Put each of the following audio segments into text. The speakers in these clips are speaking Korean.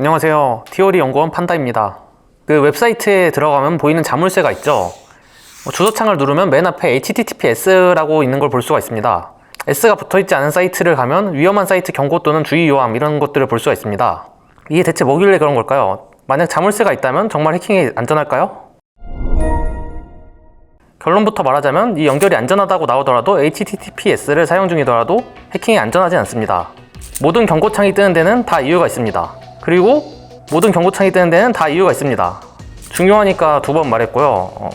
안녕하세요. 티오리 연구원 판다입니다. 그 웹사이트에 들어가면 보이는 자물쇠가 있죠. 뭐 주소창을 누르면 맨 앞에 HTTPS라고 있는 걸 볼 수가 있습니다. S가 붙어 있지 않은 사이트를 가면 위험한 사이트 경고 또는 주의 요함 이런 것들을 볼 수가 있습니다. 이게 대체 뭐길래 그런 걸까요? 만약 자물쇠가 있다면 정말 해킹이 안전할까요? 결론부터 말하자면 이 연결이 안전하다고 나오더라도 HTTPS를 사용 중이더라도 해킹이 안전하지 않습니다. 모든 경고창이 뜨는 데는 다 이유가 있습니다. 그리고 모든 경고창이 뜨는 데는 다 이유가 있습니다. 중요하니까 두 번 말했고요. 어,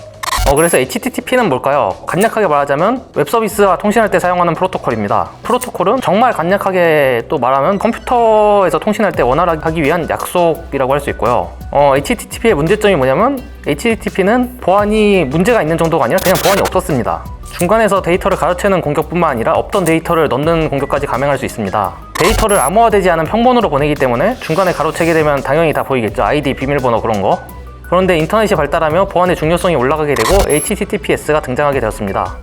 어, 그래서 HTTP는 뭘까요? 간략하게 말하자면 웹 서비스와 통신할 때 사용하는 프로토콜입니다. 프로토콜은 정말 간략하게 또 말하면 컴퓨터에서 통신할 때 원활하게 하기 위한 약속이라고 할 수 있고요. 어, HTTP의 문제점이 뭐냐면 HTTP는 보안이 문제가 있는 정도가 아니라 그냥 보안이 없었습니다. 중간에서 데이터를 가로채는 공격뿐만 아니라 없던 데이터를 넣는 공격까지 감행할 수 있습니다. 데이터를 암호화되지 않은 평번으로 보내기 때문에 중간에 가로채게 되면 당연히 다 보이겠죠. 아이디, 비밀번호 그런 거. 그런데 인터넷이 발달하며 보안의 중요성이 올라가게 되고 HTTPS가 등장하게 되었습니다.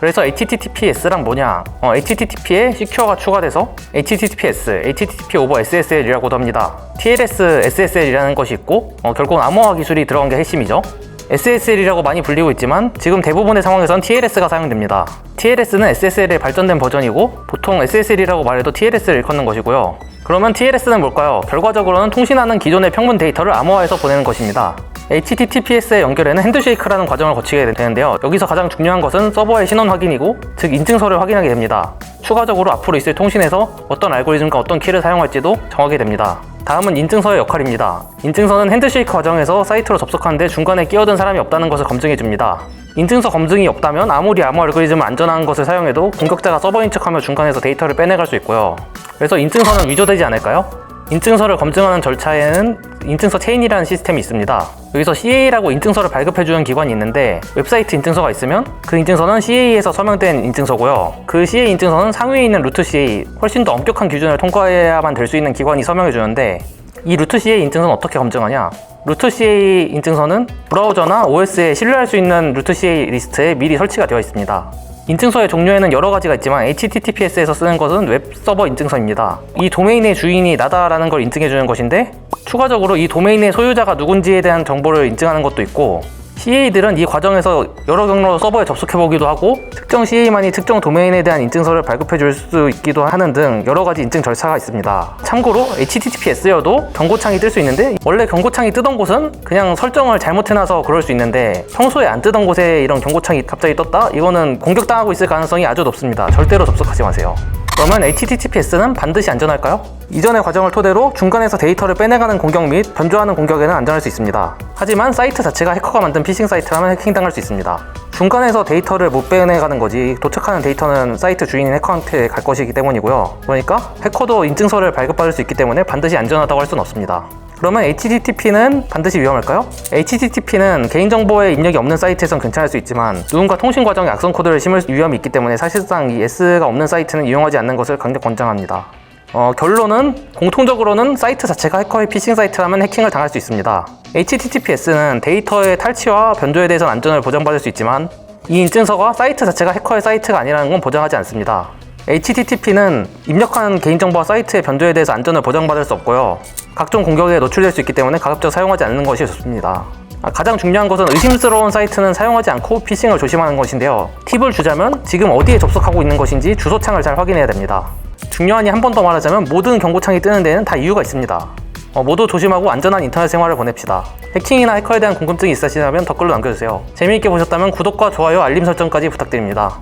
그래서 HTTPS랑 뭐냐? 어, HTTP에 시큐어가 추가돼서 HTTPS, HTTP over SSL이라고도 합니다. TLS, SSL이라는 것이 있고 어, 결국은 암호화 기술이 들어간 게 핵심이죠. SSL이라고 많이 불리고 있지만 지금 대부분의 상황에선 TLS가 사용됩니다. TLS는 SSL의 발전된 버전이고 보통 SSL이라고 말해도 TLS를 일컫는 것이고요. 그러면 TLS는 뭘까요? 결과적으로는 통신하는 기존의 평분 데이터를 암호화해서 보내는 것입니다. HTTPS의 연결에는 핸드쉐이크라는 과정을 거치게 되는데요. 여기서 가장 중요한 것은 서버의 신원 확인이고, 즉 인증서를 확인하게 됩니다. 추가적으로 앞으로 있을 통신에서 어떤 알고리즘과 어떤 키를 사용할지도 정하게 됩니다. 다음은 인증서의 역할입니다. 인증서는 핸드쉐이크 과정에서 사이트로 접속하는데 중간에 끼어든 사람이 없다는 것을 검증해 줍니다. 인증서 검증이 없다면 아무리 암호 알고리즘을 안전한 것을 사용해도 공격자가 서버인 척하며 중간에서 데이터를 빼내갈 수 있고요. 그래서 인증서는 위조되지 않을까요? 인증서를 검증하는 절차에는 인증서 체인이라는 시스템이 있습니다. 여기서 CA라고 인증서를 발급해주는 기관이 있는데 웹사이트 인증서가 있으면 그 인증서는 CA에서 서명된 인증서고요. 그 CA 인증서는 상위에 있는 루트 CA 훨씬 더 엄격한 기준을 통과해야만 될 수 있는 기관이 서명해주는데 이 루트 CA 인증서는 어떻게 검증하냐? 루트 CA 인증서는 브라우저나 OS에 신뢰할 수 있는 루트 CA 리스트에 미리 설치가 되어 있습니다. 인증서의 종류에는 여러 가지가 있지만 HTTPS에서 쓰는 것은 웹 서버 인증서입니다. 이 도메인의 주인이 나다라는 걸 인증해 주는 것인데 추가적으로 이 도메인의 소유자가 누군지에 대한 정보를 인증하는 것도 있고 CA들은 이 과정에서 여러 경로로 서버에 접속해 보기도 하고 특정 CA만이 특정 도메인에 대한 인증서를 발급해 줄 수 있기도 하는 등 여러 가지 인증 절차가 있습니다. 참고로 HTTPS여도 경고창이 뜰 수 있는데 원래 경고창이 뜨던 곳은 그냥 설정을 잘못해놔서 그럴 수 있는데 평소에 안 뜨던 곳에 이런 경고창이 갑자기 떴다? 이거는 공격당하고 있을 가능성이 아주 높습니다. 절대로 접속하지 마세요. 그러면 HTTPS는 반드시 안전할까요? 이전의 과정을 토대로 중간에서 데이터를 빼내가는 공격 및 변조하는 공격에는 안전할 수 있습니다. 하지만 사이트 자체가 해커가 만든 피싱 사이트라면 해킹당할 수 있습니다. 중간에서 데이터를 못 빼내가는 거지 도착하는 데이터는 사이트 주인인 해커한테 갈 것이기 때문이고요. 그러니까 해커도 인증서를 발급받을 수 있기 때문에 반드시 안전하다고 할 수는 없습니다. 그러면 HTTP는 반드시 위험할까요? HTTP는 개인정보의 입력이 없는 사이트에선 괜찮을 수 있지만 누군가 통신 과정에 악성 코드를 심을 위험이 있기 때문에 사실상 이 S가 없는 사이트는 이용하지 않는 것을 강력 권장합니다. 어, 결론은 공통적으로는 사이트 자체가 해커의 피싱 사이트라면 해킹을 당할 수 있습니다. HTTPS는 데이터의 탈취와 변조에 대해서는 안전을 보장받을 수 있지만 이 인증서가 사이트 자체가 해커의 사이트가 아니라는 건 보장하지 않습니다. HTTP는 입력한 개인정보와 사이트의 변조에 대해서 안전을 보장받을 수 없고요. 각종 공격에 노출될 수 있기 때문에 가급적 사용하지 않는 것이 좋습니다. 아, 가장 중요한 것은 의심스러운 사이트는 사용하지 않고 피싱을 조심하는 것인데요. 팁을 주자면 지금 어디에 접속하고 있는 것인지 주소창을 잘 확인해야 됩니다. 중요하니 한번 더 말하자면 모든 경고창이 뜨는 데는 다 이유가 있습니다. 어, 모두 조심하고 안전한 인터넷 생활을 보냅시다. 해킹이나 해커에 대한 궁금증이 있으시다면 댓글로 남겨주세요. 재미있게 보셨다면 구독과 좋아요, 알림 설정까지 부탁드립니다.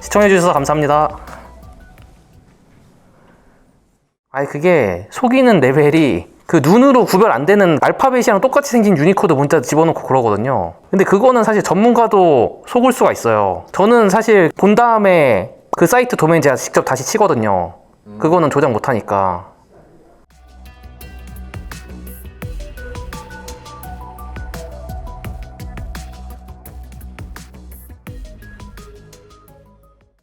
시청해주셔서 감사합니다. 아니 그게 속이는 레벨이 그 눈으로 구별 안 되는 알파벳이랑 똑같이 생긴 유니코드 문자 집어넣고 그러거든요. 근데 그거는 사실 전문가도 속을 수가 있어요. 저는 사실 본 다음에 그 사이트 도메인 제가 직접 다시 치거든요. 그거는 조작 못 하니까.